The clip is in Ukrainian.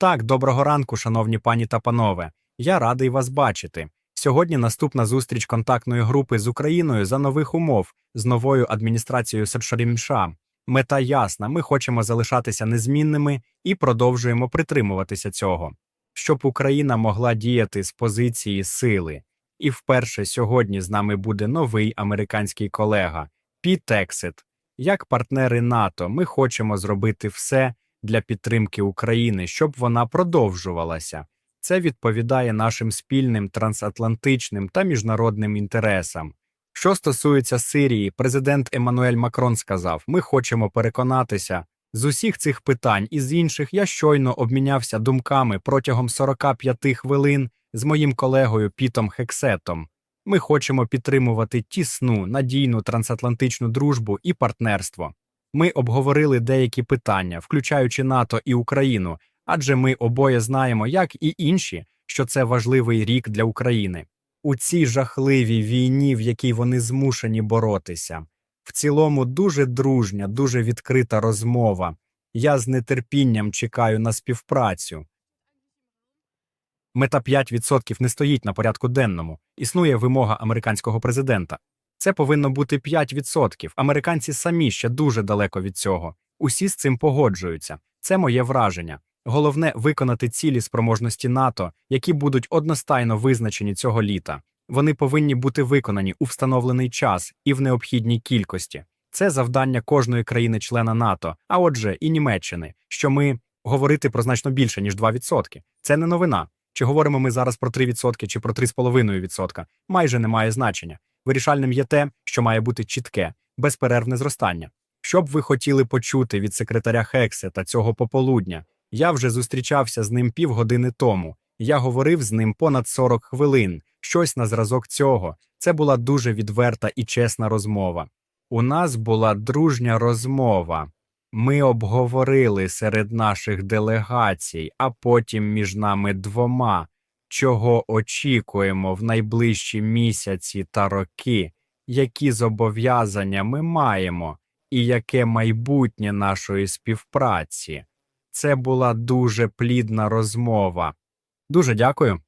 Так, доброго ранку, шановні пані та панове. Я радий вас бачити. Сьогодні наступна зустріч контактної групи з Україною за нових умов з новою адміністрацією США. Мета ясна: ми хочемо залишатися незмінними і продовжуємо притримуватися цього, щоб Україна могла діяти з позиції сили. І вперше сьогодні з нами буде новий американський колега Піт Ексет. Як партнери НАТО, ми хочемо зробити все для підтримки України, щоб вона продовжувалася. Це відповідає нашим спільним трансатлантичним та міжнародним інтересам. Що стосується Сирії, президент Еммануель Макрон сказав: ми хочемо переконатися з усіх цих питань і з інших я щойно обмінявся думками протягом 45 хвилин з моїм колегою Пітом Хексетом. Ми хочемо підтримувати тісну, надійну трансатлантичну дружбу і партнерство. Ми обговорили деякі питання, включаючи НАТО і Україну, адже ми обоє знаємо, як і інші, що це важливий рік для України. У цій жахливій війні, в якій вони змушені боротися. В цілому дуже дружня, дуже відкрита розмова. Я з нетерпінням чекаю на співпрацю. Мета 5% не стоїть на порядку денному. Існує вимога американського президента. Це повинно бути 5%. Американці самі ще дуже далеко від цього. Усі з цим погоджуються. Це моє враження. Головне виконати цілі спроможності НАТО, які будуть одностайно визначені цього літа. Вони повинні бути виконані у встановлений час і в необхідній кількості. Це завдання кожної країни-члена НАТО, а отже, і Німеччини, що ми говорити про значно більше ніж 2%. Це не новина. Чи говоримо ми зараз про 3% чи про 3,5%, майже не має значення. Вирішальним є те, що має бути чітке, безперервне зростання. Що б ви хотіли почути від секретаря Хексета цього пополудня? Я вже зустрічався з ним півгодини тому. Я говорив з ним понад 40 хвилин. Щось на зразок цього. Це була дуже відверта і чесна розмова. У нас була дружня розмова. Ми обговорили серед наших делегацій, а потім між нами двома, чого очікуємо в найближчі місяці та роки, які зобов'язання ми маємо, і яке майбутнє нашої співпраці. Це була дуже плідна розмова. Дуже дякую.